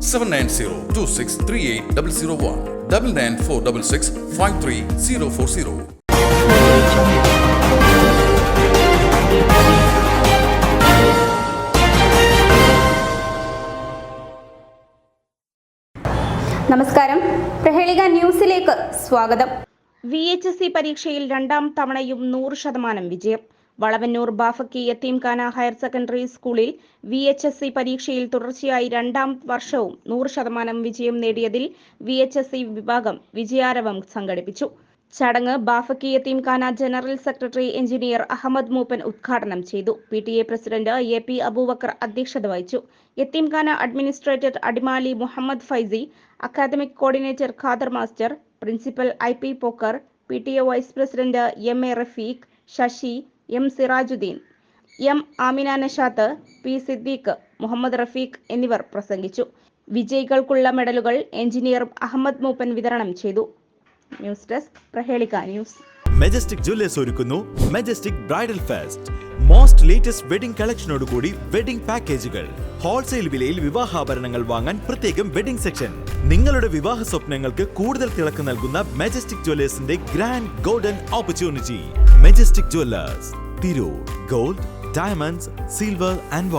Seven nine zero two six three eight double zero one double nine four double six five three zero four zero നമസ്കാരം. പ്രഹേളിക ന്യൂസിലേക്ക് സ്വാഗതം. V H S C പരീക്ഷയിൽ രണ്ടാം തവണയും നൂറ് ശതമാനം വിജയം. വളവന്നൂർ ബാഫക്കി യത്തീംഖാന ഹയർ സെക്കൻഡറി സ്കൂളിൽ വി എച്ച് എസ് സി പരീക്ഷയിൽ തുടർച്ചയായി രണ്ടാം വർഷവും നൂറ് ശതമാനം വിജയം നേടിയതിൽ വി എച്ച് എസ് സി വിഭാഗം വിജയാരവം സംഘടിപ്പിച്ചു. ചടങ്ങ് Bafaqi Yatheemkhana general secretary engineer Ahammed Mooppan ഉദ്ഘാടനം ചെയ്തു. P T A president A P Aboobacker അധ്യക്ഷത വഹിച്ചു. Yatheemkhana administrator Adimali Muhammed Faizy academic coordinator Khader master principal I P Pocker P T A vice president M A Rafeeq Sasi M Sirajudheen M Amina Nashath P Siddique Muhammed Rafeeq എന്നിവർ പ്രസംഗിച്ചു. വിജയികൾക്കുള്ള മെഡലുകൾ engineer Ahammed Mooppan വിതരണം ചെയ്തു. News desk Prahelika news. Majestic jewellers ഒരുക്കുന്നു Majestic bridal fest most latest wedding കളക്ഷനോടുകൂടി wedding പാക്കേജുകൾ wholesale വിലയിൽ വിവാഹാഭരണങ്ങൾ വാങ്ങാൻ പ്രത്യേകം വെഡിംഗ് സെക്ഷൻ നിങ്ങളുടെ വിവാഹ സ്വപ്നങ്ങൾക്ക് കൂടുതൽ തിളക്കം നൽകുന്ന Majestic ജുവല്ലേഴ്സിന്റെ grand golden opportunity majestic jewellers Tirur gold diamonds silver and